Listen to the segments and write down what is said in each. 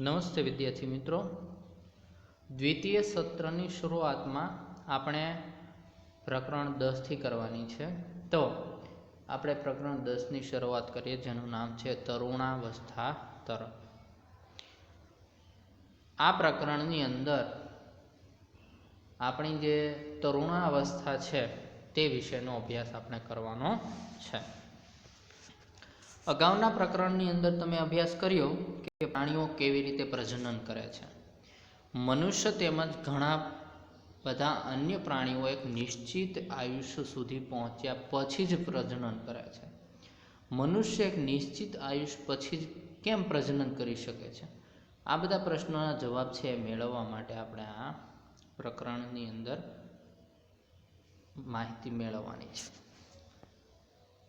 નમસ્તે વિદ્યાર્થી મિત્રો. દ્વિતીય સત્રની શરૂઆતમાં આપણે પ્રકરણ દસથી કરવાની છે. તો આપણે પ્રકરણ દસની શરૂઆત કરીએ, જેનું નામ છે તરુણાવસ્થા તર. આ પ્રકરણની અંદર આપણી જે તરુણાવસ્થા છે તે વિશેનો અભ્યાસ આપણે કરવાનો છે. અગાઉના પ્રકરણની અંદર તમે અભ્યાસ કર્યો કે પ્રાણીઓ કેવી રીતે પ્રજનન કરે છે. મનુષ્ય તેમજ ઘણા બધા અન્ય પ્રાણીઓ એક નિશ્ચિત આયુષ્ય સુધી પહોંચ્યા પછી જ પ્રજનન કરે છે. મનુષ્ય એક નિશ્ચિત આયુષ્ય પછી જ કેમ પ્રજનન કરી શકે છે? આ બધા પ્રશ્નોના જવાબ છે એ મેળવવા માટે આપણે આ પ્રકરણની અંદર માહિતી મેળવવાની છે.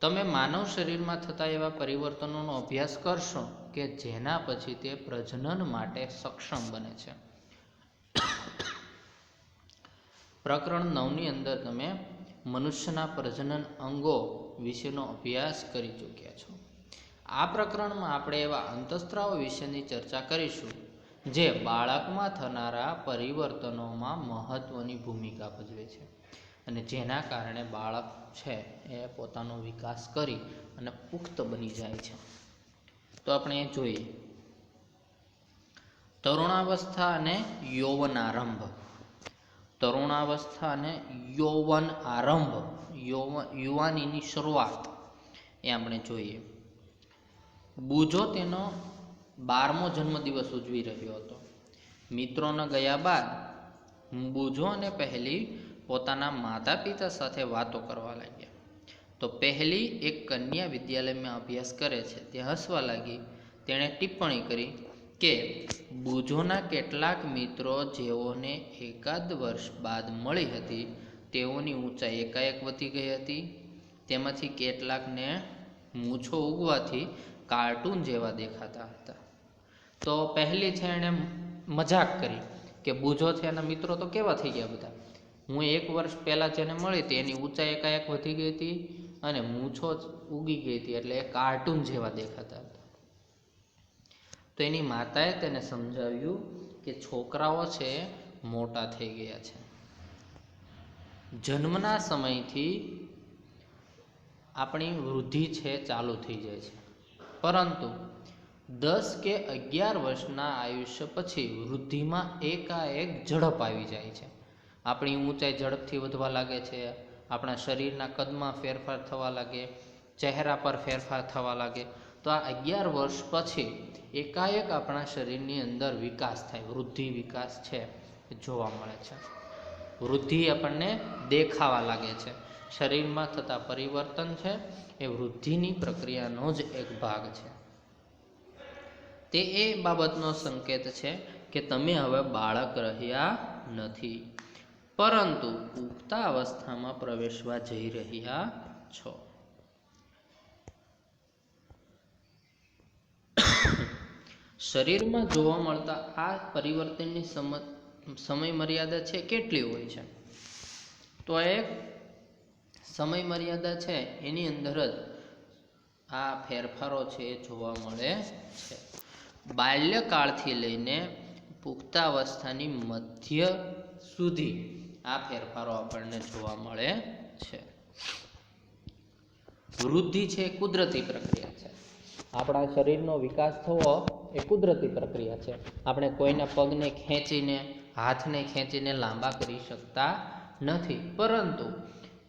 તમે માનવ શરીરમાં થતા એવા પરિવર્તનોનો અભ્યાસ કરશો કે જેના પછી તે પ્રજનન માટે સક્ષમ બને છે. પ્રકરણ નવની અંદર તમે મનુષ્યના પ્રજનન અંગો વિશેનો અભ્યાસ કરી ચૂક્યા છો. આ પ્રકરણમાં આપણે એવા અંતસ્ત્રાવ વિશેની ચર્ચા કરીશું, જે બાળકમાં થનારા પરિવર્તનોમાં મહત્ત્વની ભૂમિકા ભજવે છે. અને જેના કારણે બાળક છે એ પોતાનો વિકાસ કરી અને પુખ્ત બની જાય છે. તો આપણે એ જોઈએ. તરુણાવસ્થા અને યૌવન આરંભ તરુણાવસ્થા અને યૌવન આરંભ યૌવન યુવાનીની શરૂઆત. એ આપણે જોઈએ. બુજો તેનો બારમો જન્મદિવસ ઉજવી રહ્યો હતો. મિત્રોના ગયા બાદ બુજો અને પહેલી પોતાના માતા પિતા સાથે વાતો કરવા લાગ્યા. તો પહેલી એક કન્યા વિદ્યાલયમાં અભ્યાસ કરે છે. તે હસવા લાગી. તેણે ટિપ્પણી કરી કે, બુજોના કેટલાક મિત્રો જેઓને એકાદ વર્ષ બાદ મળી હતી, તેઓની ઊંચાઈ એકાએક વધી ગઈ હતી. તેમાંથી કેટલાકને મૂછો ઉગવાથી કાર્ટૂન જેવા દેખાતા હતા. તો પહેલી છે એણે મજાક કરી કે, બુજો છે એના મિત્રો તો કેવા થઈ ગયા બધા? હું એક વર્ષ પહેલાં જેને મળી હતી, એની ઊંચાઈ એકાએક વધી ગઈ હતી અને મૂછો જ ઉગી ગઈ હતી, એટલે એ કાર્ટૂન જેવા દેખાતા હતા. તો એની માતાએ તેને સમજાવ્યું કે છોકરાઓ છે, મોટા થઈ ગયા છે. જન્મના સમયથી આપણી વૃદ્ધિ છે, ચાલુ થઈ જાય છે. પરંતુ દસ કે અગિયાર વર્ષના આયુષ્ય પછી વૃદ્ધિમાં એકાએક ઝડપ આવી જાય છે. આપણી ઊંચાઈ ઝડપથી વધવા લાગે છે, આપણા શરીરના કદમાં ફેરફાર થવા લાગે, ચહેરા પર ફેરફાર થવા લાગે. તો આ અગિયાર વર્ષ પછી એકાએક આપણા શરીરની અંદર વિકાસ થાય, વૃદ્ધિ વિકાસ છે, જોવા મળે છે. વૃદ્ધિ આપણને દેખાવા લાગે છે. શરીરમાં થતા પરિવર્તન છે, એ વૃદ્ધિની પ્રક્રિયાનો જ એક ભાગ છે. તે એ બાબતનો સંકેત છે કે તમે હવે બાળક રહ્યા નથી. પરંતુ પુખ્તા અવસ્થામાં પ્રવેશવા જઈ રહ્યા છો. શરીરમાં જોવા મળતા આ પરિવર્તનની સમ સમય મર્યાદા છે કેટલી હોય છે? તો એક સમય મર્યાદા છે એની અંદર જ આ ફેરફારો છે એ જોવા મળે છે. બાલ્યકાળથી લઈને પુખ્તાવસ્થાની મધ્ય સુધી આ ફેરફારો આપણને જોવા મળે છે. વૃદ્ધિ છે એ કુદરતી પ્રક્રિયા છે. આપણા શરીરનો વિકાસ થવો એ કુદરતી પ્રક્રિયા છે. આપણે કોઈના પગને ખેંચીને, હાથને ખેંચીને લાંબા કરી શકતા નથી. પરંતુ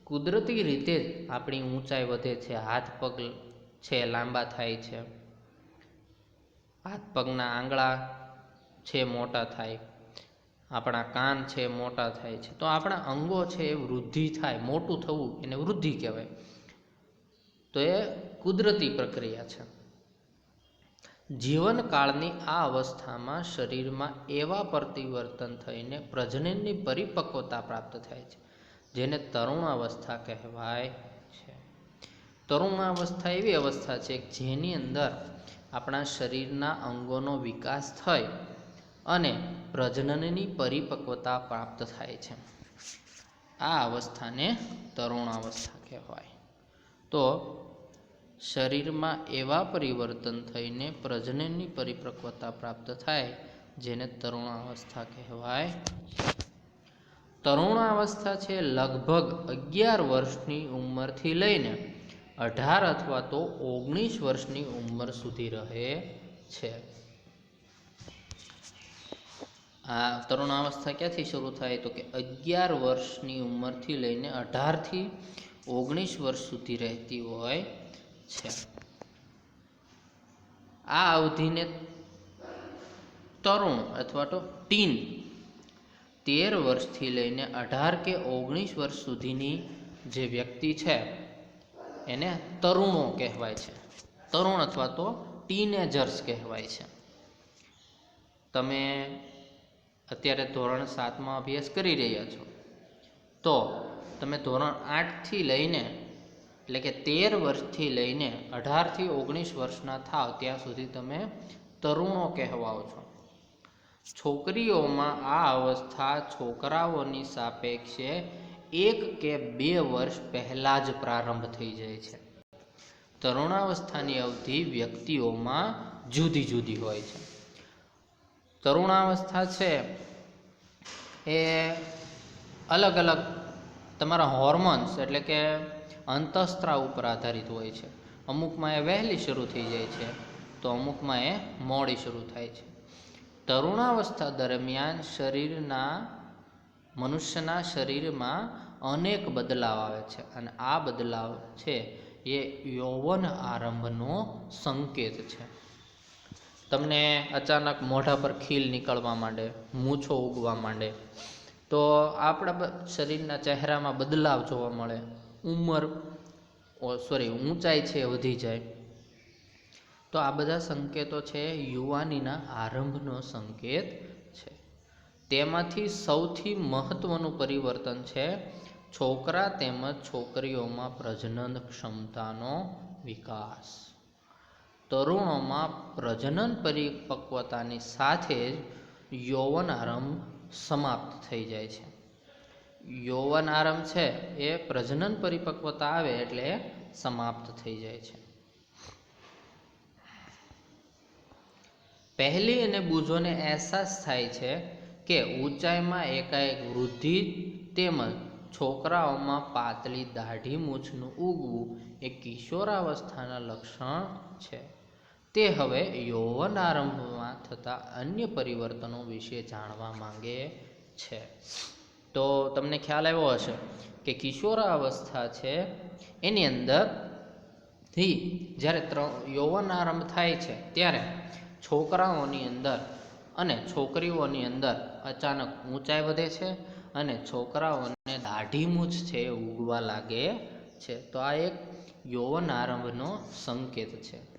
કુદરતી રીતે જ આપણી ઊંચાઈ વધે છે, હાથ પગ છે, લાંબા થાય છે. હાથ પગના આંગળા છે, મોટા થાય. આપણા કાન છે, મોટા થાય છે, તો આપણા અંગો છે એ વૃદ્ધિ થાય, મોટું થવું એને વૃદ્ધિ કહેવાય. તો એ કુદરતી પ્રક્રિયા છે. જીવનકાળની આ અવસ્થામાં શરીરમાં એવા પરિવર્તન થઈને પ્રજનનની પરિપક્વતા પ્રાપ્ત થાય છે, જેને તરુણાવસ્થા કહેવાય છે. તરુણાવસ્થા એવી અવસ્થા છે જેની અંદર આપણા શરીરના અંગોનો વિકાસ થઈ અને પ્રજનનની પરિપક્વતા પ્રાપ્ત થાય છે. આ અવસ્થાને તરુણાવસ્થા કહેવાય. તો શરીરમાં એવા પરિવર્તન થઈને પ્રજનનની પરિપક્વતા પ્રાપ્ત થાય, જેને તરુણાવસ્થા કહેવાય. તરુણાવસ્થા છે લગભગ અગિયાર વર્ષની ઉંમરથી લઈને અઢાર અથવા તો ઓગણીસ વર્ષની ઉંમર સુધી રહે છે. આ તરુણાવસ્થા ક્યાંથી શરૂ થાય? તો કે અગિયાર વર્ષની ઉંમરથી લઈને અઢારથી ઓગણીસ વર્ષ સુધી રહેતી હોય છે. આ અવધિને તરુણ અથવા તો ટીન તેર વર્ષથી લઈને અઢાર કે ઓગણીસ વર્ષ સુધીની જે વ્યક્તિ છે, એને તરુણો કહેવાય છે. તરુણ અથવા તો ટીનેજર્સ કહેવાય છે. તમે અત્યારે ધોરણ સાતમાં અભ્યાસ કરી રહ્યા છો. તો તમે ધોરણ આઠથી લઈને, એટલે કે તેર વર્ષથી લઈને અઢારથી ઓગણીસ વર્ષના થાવ ત્યાં સુધી તમે તરુણો કહેવાઓ છો. છોકરીઓમાં આ અવસ્થા છોકરાઓની સાપેક્ષે એક કે બે વર્ષ પહેલાં જ પ્રારંભ થઈ જાય છે. તરુણાવસ્થાની અવધિ વ્યક્તિઓમાં જુદી જુદી હોય છે. તરુણાવસ્થા છે, એ અલગ અલગ તમારા હોર્મોન્સ એટલે કે અંતઃસ્ત્રાવ ઉપર આધારિત હોય છે. અમુકમાં એ વહેલી શરૂ થઈ જાય છે, તો અમુકમાં એ મોડી શરૂ થાય છે. તરુણાવસ્થા દરમિયાન શરીરના, મનુષ્યના શરીરમાં અનેક બદલાવ આવે છે અને આ બદલાવ છે એ યૌવન આરંભનો સંકેત છે. તમને અચાનક મોઢા પર ખીલ નીકળવા માંડે, મૂછો ઉગવા માંડે. તો આપણા શરીરના ચહેરામાં બદલાવ જોવા મળે. ઉંમર સોરી ઊંચાઈ છે, વધી જાય. તો આ બધા સંકેતો છે, યુવાનીના આરંભનો સંકેત છે. તેમાંથી સૌથી મહત્વનું પરિવર્તન છે, છોકરા તેમજ છોકરીઓમાં પ્રજનન ક્ષમતાનો વિકાસ. તરુણોમાં પ્રજનન પરિપક્વતાની સાથે જ યૌવન આરંભ સમાપ્ત થઈ જાય છે. યૌવન આરંભ છે એ પ્રજનન પરિપક્વતા આવે એટલે સમાપ્ત થઈ જાય છે. પહેલી અને બૂઝોને અહેસાસ થાય છે કે ઊંચાઈમાં એકાએક વૃદ્ધિ તેમજ છોકરાઓમાં પાતળી દાઢી મૂછનું ઉગવું એ કિશોરાવસ્થાના લક્ષણ છે. તે હવે યૌવન આરંભમાં થતા અન્ય પરિવર્તનો વિશે જાણવા માંગે છે. તો તમને ખ્યાલ આવ્યો હશે કે કિશોરાવસ્થા છે, એની અંદરથી જ્યારે ત્રણ યૌવન આરંભ થાય છે, ત્યારે છોકરાઓની અંદર અને છોકરીઓની અંદર અચાનક ઊંચાઈ વધે છે અને છોકરાઓને દાઢી મૂછ છે એ ઉગવા લાગે છે. તો આ એક યૌવન આરંભનો સંકેત છે.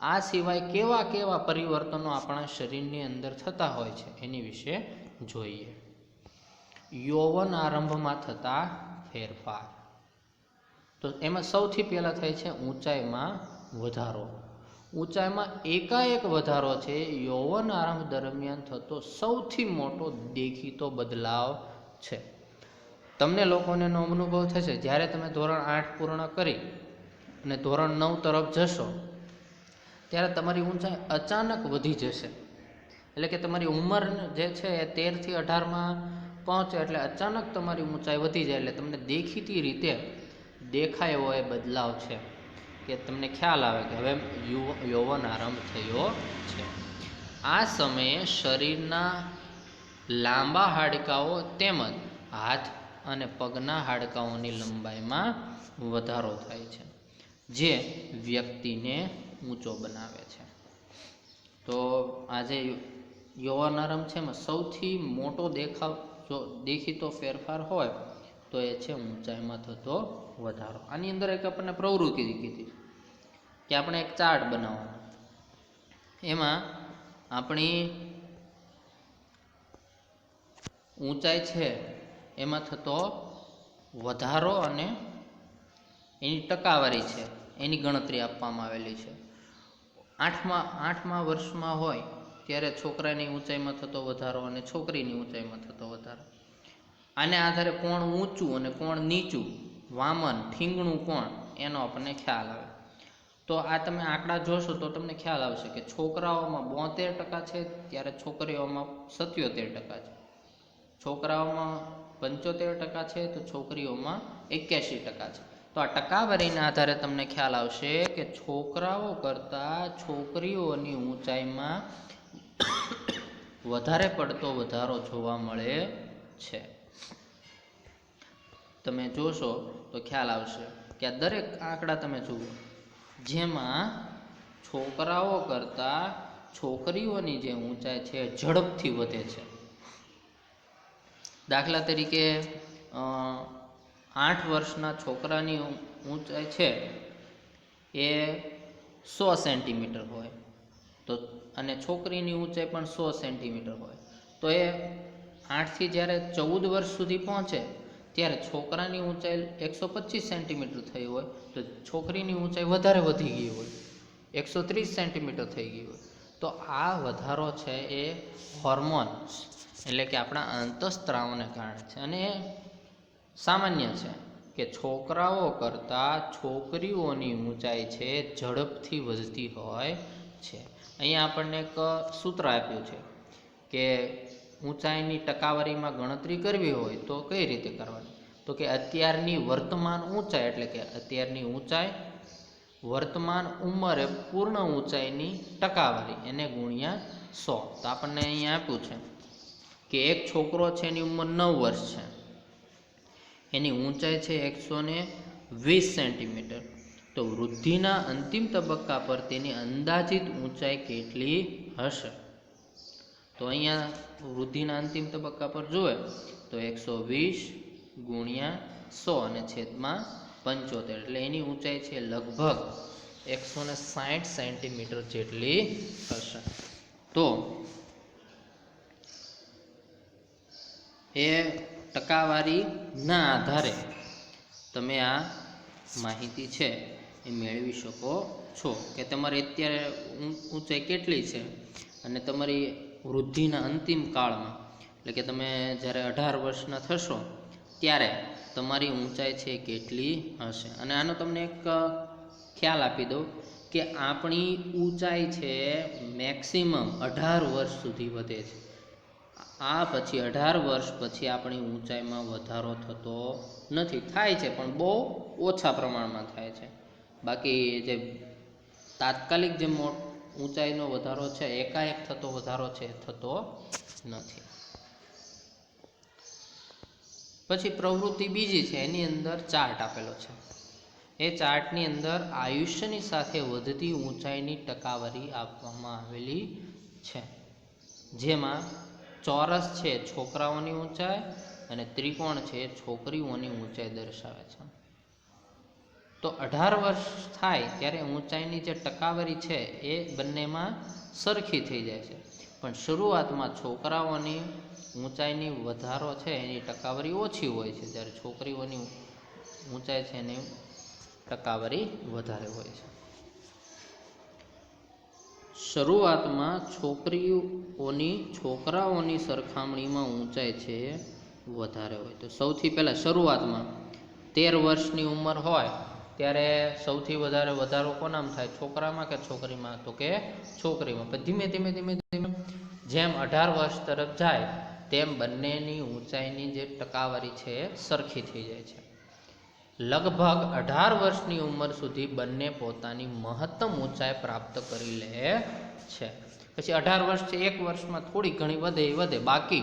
આ સિવાય કેવા કેવા પરિવર્તનો આપણા શરીરની અંદર થતા હોય છે એની વિશે જોઈએ. યૌવન આરંભમાં થતા ફેરફાર. તો એમાં સૌથી પહેલાં થાય છે ઊંચાઈમાં વધારો. ઊંચાઈમાં એકાએક વધારો છે, યૌવન આરંભ દરમિયાન થતો સૌથી મોટો દેખીતો બદલાવ છે. તમને લોકોને એનો અનુભવ થશે, જ્યારે તમે ધોરણ આઠ પૂર્ણ કરી અને ધોરણ નવ તરફ જશો ત્યારે તમારી ઊંચાઈ અચાનક વધી જશે. એટલે કે તમારી ઉંમર જે છે એ તેરથી અઢારમાં પહોંચે એટલે અચાનક તમારી ઊંચાઈ વધી જાય એટલે તમને દેખીતી રીતે દેખાય એવો એ બદલાવ છે કે તમને ખ્યાલ આવે કે હવે યૌવન આરંભ થયો છે. આ સમયે શરીરના લાંબા હાડકાઓ તેમજ હાથ અને પગના હાડકાઓની લંબાઈમાં વધારો થાય છે. જે વ્યક્તિને ઊંચો બનાવે છે. તો આજે યુવા આરંભ છે એમાં સૌથી મોટો દેખાવ જો દેખીતો ફેરફાર હોય તો એ છે ઊંચાઈમાં થતો વધારો. આની અંદર એક આપણને પ્રવૃત્તિ કીધી કે આપણે એક ચાર્ટ બનાવવાનો. એમાં આપણી ઊંચાઈ છે એમાં થતો વધારો અને એની ટકાવારી છે, એની ગણતરી આપવામાં આવેલી છે. આઠમા આઠમા વર્ષમાં હોય ત્યારે છોકરાની ઊંચાઈમાં થતો વધારો અને છોકરીની ઊંચાઈમાં થતો વધારો. આને આધારે કોણ ઊંચું અને કોણ નીચું, વામન, ઠીંગણું કોણ, એનો આપણને ખ્યાલ આવે. તો આ તમે આંકડા જોશો તો તમને ખ્યાલ આવશે કે છોકરાઓમાં બોતેર ટકા છે ત્યારે છોકરીઓમાં સત્યોતેર ટકા છે. છોકરાઓમાં પંચોતેર ટકા છે તો છોકરીઓમાં એક્યાસી ટકા છે. તો આ ટકાવારીના આધારે તમને ખ્યાલ આવશે કે છોકરાઓ કરતાં છોકરીઓની ઊંચાઈમાં વધારે પડતો વધારો જોવા મળે છે. તમે જોશો તો ખ્યાલ આવશે કે આ દરેક આંકડા તમે જુઓ. જેમાં છોકરાઓ કરતાં છોકરીઓની જે ઊંચાઈ છે ઝડપથી વધે છે. દાખલા તરીકે આઠ વર્ષના છોકરાની ઊંચાઈ છે એ સો સેન્ટીમીટર હોય. તો, અને છોકરીની ઊંચાઈ પણ સો સેન્ટીમીટર હોય. તો એ આઠથી જ્યારે ચૌદ વર્ષ સુધી પહોંચે, ત્યારે છોકરાની ઊંચાઈ એકસો પચીસ સેન્ટીમીટર થઈ હોય, તો છોકરીની ઊંચાઈ વધારે વધી ગઈ હોય. એકસો ત્રીસ સેન્ટીમીટર થઈ ગઈ હોય. તો આ વધારો છે એ હોર્મોન્સ, એટલે કે આપણા અંતઃસ્ત્રાવને કારણે છે. અને એ સામાન્ય છે કે છોકરાઓ કરતાં છોકરીઓની ઊંચાઈ છે ઝડપથી વધતી હોય છે. અહીંયા આપણને એક સૂત્ર આપ્યું છે કે ઊંચાઈની ટકાવારીમાં ગણતરી કરવી હોય તો કઈ રીતે કરવાની? તો કે અત્યારની વર્તમાન ઊંચાઈ, એટલે કે અત્યારની ઊંચાઈ, વર્તમાન ઉંમરે પૂર્ણ ઊંચાઈની ટકાવારી, એને ગુણ્યા સો. તો આપણને અહીંયા આપ્યું છે કે એક છોકરો છે એની ઉંમર નવ વર્ષ છે. એની ઊંચાઈ છે એકસો ને વીસ સેન્ટીમીટર. તો વૃદ્ધિના અંતિમ તબક્કા પર તેની અંદાજિત ઊંચાઈ કેટલી હશે? તો અહીંયા વૃદ્ધિના અંતિમ તબક્કા પર જુએ તો એકસો વીસ ગુણ્યા સો અને છેદમાં પંચોતેર. એટલે એની ઊંચાઈ છે લગભગ એકસો ને સાઠ સેન્ટીમીટર જેટલી હશે. તો એ ટકાવારીના આધારે તમે આ માહિતી છે એ મેળવી શકો છો કે તમારે અત્યારે ઊંચાઈ કેટલી છે અને તમારી વૃદ્ધિના અંતિમ કાળમાં, એટલે કે તમે જ્યારે અઢાર વર્ષના થશો ત્યારે તમારી ઊંચાઈ છે કેટલી હશે? અને આનો તમને એક ખ્યાલ આપી દઉં કે આપણી ઊંચાઈ છે મેક્સિમમ અઢાર વર્ષ સુધી વધે છે. આ પછી અઢાર વર્ષ પછી આપણી ઊંચાઈમાં વધારો થતો નથી. થાય છે, પણ બહુ ઓછા પ્રમાણમાં થાય છે. બાકી જે તાત્કાલિક જે મો, ઊંચાઈનો વધારો છે, એકાએક થતો વધારો છે, થતો નથી. પછી પ્રવૃત્તિ બીજી છે, એની અંદર ચાર્ટ આપેલો છે. એ ચાર્ટની અંદર આયુષ્યની સાથે વધતી ઊંચાઈની ટકાવારી આપવામાં આવેલી છે. જેમાં ચોરસ છે છોકરાઓની ઊંચાઈ અને ત્રિકોણ છે છોકરીઓની ઊંચાઈ દર્શાવે છે. તો અઢાર વર્ષ થાય ત્યારે ઊંચાઈની જે ટકાવારી છે એ બંનેમાં સરખી થઈ જાય છે. પણ શરૂઆતમાં છોકરાઓની ઊંચાઈની વધારો છે એની ટકાવારી ઓછી હોય છે. જ્યારે છોકરીઓની ઊંચાઈ છે એની ટકાવારી વધારે હોય છે. શરૂઆતમાં છોકરીઓની, છોકરાઓની સરખામણીમાં ઊંચાઈ છે વધારે હોય. તો સૌથી પહેલાં શરૂઆતમાં તેર વર્ષની ઉંમર હોય, ત્યારે સૌથી વધારે વધારો કોનામાં થાય? છોકરામાં કે છોકરીમાં? તો કે છોકરીમાં. પણ ધીમે ધીમે ધીમે ધીમે જેમ અઢાર વર્ષ તરફ જાય, તેમ બંનેની ઊંચાઈની જે ટકાવારી છે સરખી થઈ જાય છે. લગભગ અઢાર વર્ષની ઉંમર સુધી બંને પોતાની મહત્તમ ઊંચાઈ પ્રાપ્ત કરી લે છે. પછી અઢાર વર્ષથી એક વર્ષમાં થોડી ઘણી વધે વધે. બાકી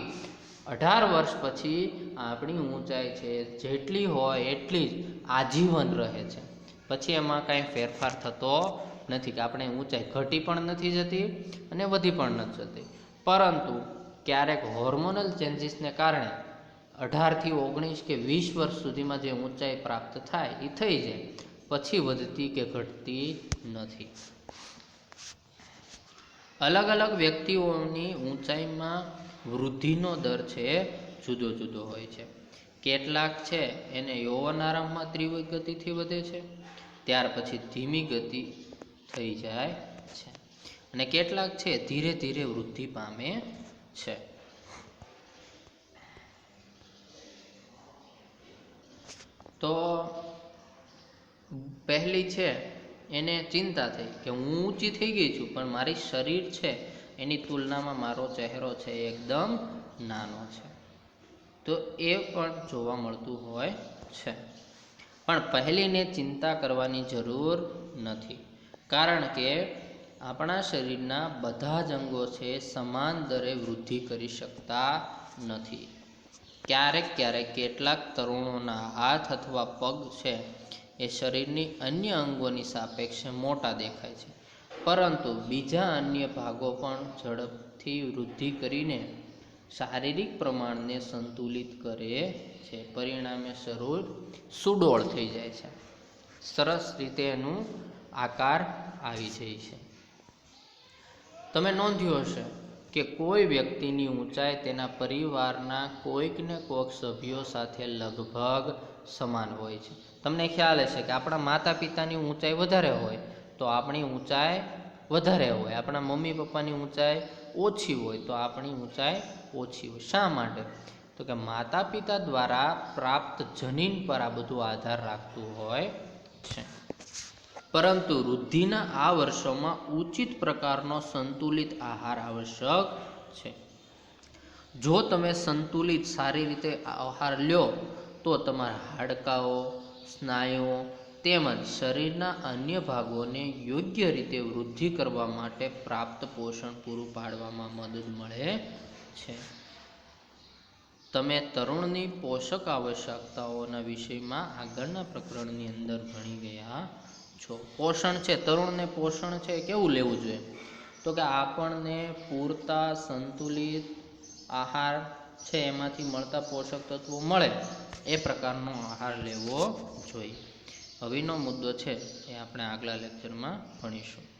અઢાર વર્ષ પછી આપણી ઊંચાઈ છે જેટલી હોય એટલી જ આજીવન રહે છે. પછી એમાં કાંઈ ફેરફાર થતો નથી કે આપણે ઊંચાઈ ઘટી પણ નથી જતી અને વધી પણ નથી જતી. પરંતુ ક્યારેક હોર્મોનલ ચેન્જીસને કારણે અઢારથી ઓગણીસ કે વીસ વર્ષ સુધીમાં જે ઊંચાઈ પ્રાપ્ત થાય એ થઈ જાય. પછી વધતી કે ઘટતી નથી. અલગ અલગ વ્યક્તિઓની ઊંચાઈમાં વૃદ્ધિનો દર છે જુદો જુદો હોય છે. કેટલાક છે એને યૌવન આરંભમાં તીવ્ર ગતિથી વધે છે. ત્યાર પછી ધીમી ગતિ થઈ જાય છે. અને કેટલાક છે ધીરે ધીરે વૃદ્ધિ પામે છે. તો પહેલી છે, એને ચિંતા થઈ કે હું ઊંચી થઈ ગઈ છું, પણ મારી શરીર છે, એની તુલનામાં મારો ચહેરો છે એકદમ નાનો છે. તો એ પણ જોવા મળતું હોય છે. પણ પહેલીને ચિંતા કરવાની જરૂર નથી. કારણ કે આપણા શરીરના બધા જ અંગો છે, સમાન દરે વૃદ્ધિ કરી શકતા નથી. ક્યારેક ક્યારેક કેટલાક તરુણોના હાથ અથવા પગ છે, એ શરીરની અન્ય અંગોની સાપેક્ષે મોટા દેખાય છે. પરંતુ બીજા અન્ય ભાગો પણ ઝડપથી વૃદ્ધિ કરીને શારીરિક પ્રમાણને સંતુલિત કરે છે. પરિણામે શરીર સુડોળ થઈ જાય છે. સરસ રીતે એનું આકાર આવી જાય છે. તમે નોંધ્યું હશે કે કોઈ વ્યક્તિની ઊંચાઈ તેના પરિવારના કોઈકને કોઈક સભ્યો સાથે લગભગ સમાન હોય છે. તમને ખ્યાલ હશે કે આપણા માતા પિતાની ઊંચાઈ વધારે હોય તો આપણી ઊંચાઈ વધારે હોય. આપણા મમ્મી પપ્પાની ઊંચાઈ ઓછી હોય તો આપણી ઊંચાઈ ઓછી હોય. શા માટે? તો કે માતા પિતા દ્વારા પ્રાપ્ત જનીન પર આ બધું આધાર રાખતું હોય છે. પરંતુ વૃદ્ધિના આ વર્ષોમાં ઉચિત પ્રકારનો સંતુલિત આહાર આવશ્યક છે. જો તમે સંતુલિત સારી રીતે આહાર લ્યો, તો તમારા હાડકાઓ, સ્નાયુઓ તેમજ શરીરના અન્ય ભાગોને યોગ્ય રીતે વૃદ્ધિ કરવા માટે પ્રાપ્ત પોષણ પૂરું પાડવામાં મદદ મળે છે. તમે તરુણની પોષક આવશ્યકતાઓના વિષયમાં આગળના પ્રકરણની અંદર ભણી ગયા છો? પોષણ છે, તરુણને પોષણ છે, કેવું લેવું જોઈએ? તો કે આપણને પૂરતા સંતુલિત આહાર છે, એમાંથી મળતા પોષક તત્વો મળે, એ પ્રકારનો આહાર લેવો જોઈએ. હવેનો મુદ્દો છે, એ આપણે આગલા લેક્ચરમાં ભણીશું.